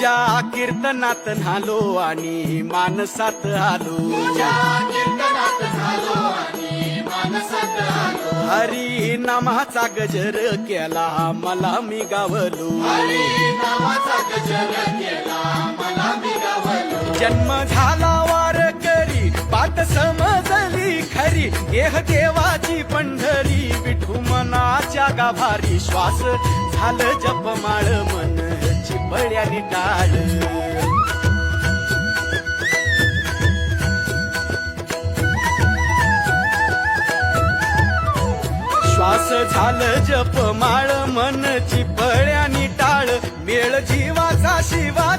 तुझ्या कीर्तनात नालो आणि मानसात आलो. हरी नामाचा गजर केला मला मी गावलो. जन्म झाला वार करी पात समजली खरी. देह देवाची पंढरी विठू मनाच्या गाभारी. श्वास झालं जपमाळ मन. चिपळ्याने टाळ श्वास झालं जप माळ मन चिपळ्यानी टाळ. मेळ जीवाचा शिवा